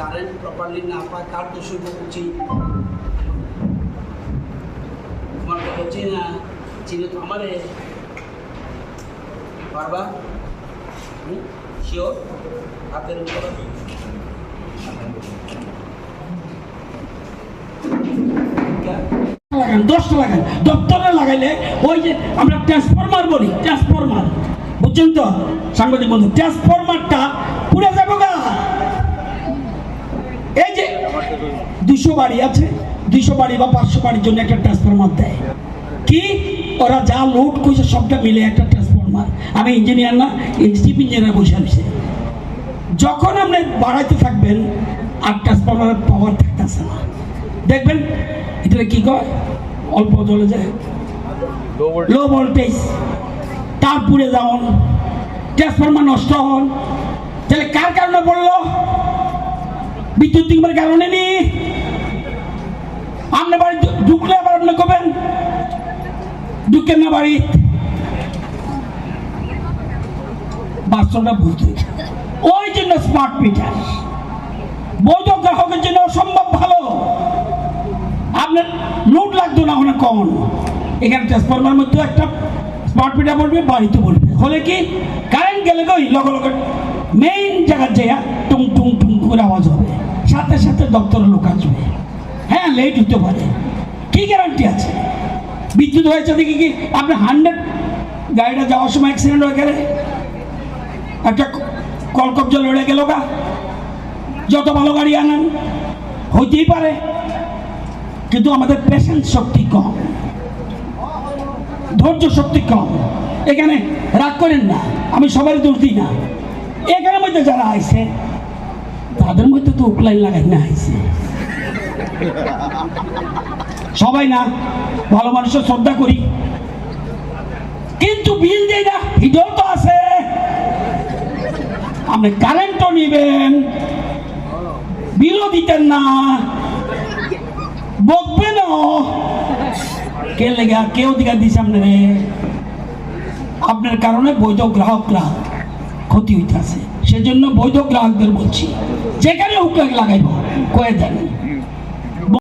Current properly না পায়, তার দোষই বলছি তোমার কথা চিনা চিনে তো আমারে পারবা শিওর হাতের উপর। লাগান দপ্তরে লাগাইলে ওই যে আমরা ট্রান্সফরমার বলি ট্রান্সফরমার বুঝছেন তো? সাংবাদিক বন্ধু ট্রান্সফরমারটা দুশো বাড়ি আছে দুইশো বাড়ি বা পাঁচশো বাড়ির জন্য একটা ট্রান্সফরমার দেয়। কি? ওরা যা লোড করছে সবটা মিলে একটা ট্রান্সফরমার আমি ইঞ্জিনিয়ার না চিফ ইঞ্জিনিয়ার বসে আছে। যখন আপনি বাড়াইতে থাকবেন, আর ট্রান্সফরমারের পাওয়ার থাকতেছে না। দেখবেন এটা কি কয়? অল্প চলে যায়। লো ভোল্টেজ তারপরে যেমন ট্রান্সফরমার নষ্ট হন। তাহলে কার কারণে বলল? বিদ্যুৎ কারণে নি আপনি বাড়ি ঢু- ঢুকলে আবার আপনি কবেন ঢুকেন না বাড়ি। বাস্তবটা বুঝতে ওই জন্য স্মার্ট মিটার বৈধ গ্রাহকের জন্য অসম্ভব ভালো। আপনার লোড লাগতো না ওখানে কমন এখানে ট্রান্সফরমার মধ্যে একটা স্মার্ট মিটার বলবে বাড়িতে বলবে হলে কি? কারেন্ট গেলে গই লগে লগে মেইন জায়গার জায়গা টুং টুং টুং করে আওয়াজ হবে। সাথে সাথে দপ্তরের লোক আসবে। হ্যাঁ লেট হতে পারে। কি গ্যারান্টি আছে? বিদ্যুৎ হয়েছে দেখি কি? আপনি হান্ড্রেড গাড়িটা যাওয়ার সময় অ্যাক্সিডেন্ট হয়ে গেলে, একটা কলকব্জা লড়ে গেল গা। যত ভালো গাড়ি আনেন, হইতেই পারে, কিন্তু আমাদের পেশেন্ট শক্তি কম, ধৈর্য শক্তি কম। এখানে রাগ করেন না, আমি সবারই দোষ দিই না। এখানের মধ্যে যারা আইছে, তাদের মধ্যে তো উপলাইন লাগাই না আইছে। সবাই না, ভালো মানুষের শ্রদ্ধা করি। কিন্তু বিল দেয় না, ভিডিও তো আছে। আপনি কারেন্টও নিবেন, বিলও দিতেন না। বকবেন কে লেগে, কে অধিকার দিছে আপনারে? আপনার কারণে বৈধ গ্রাহকরা ক্ষতি হইতেছে। সেজন্য বৈধ গ্রাহকদের বলছি, যেখানে হুক লাগাইব, কয়ে দেন।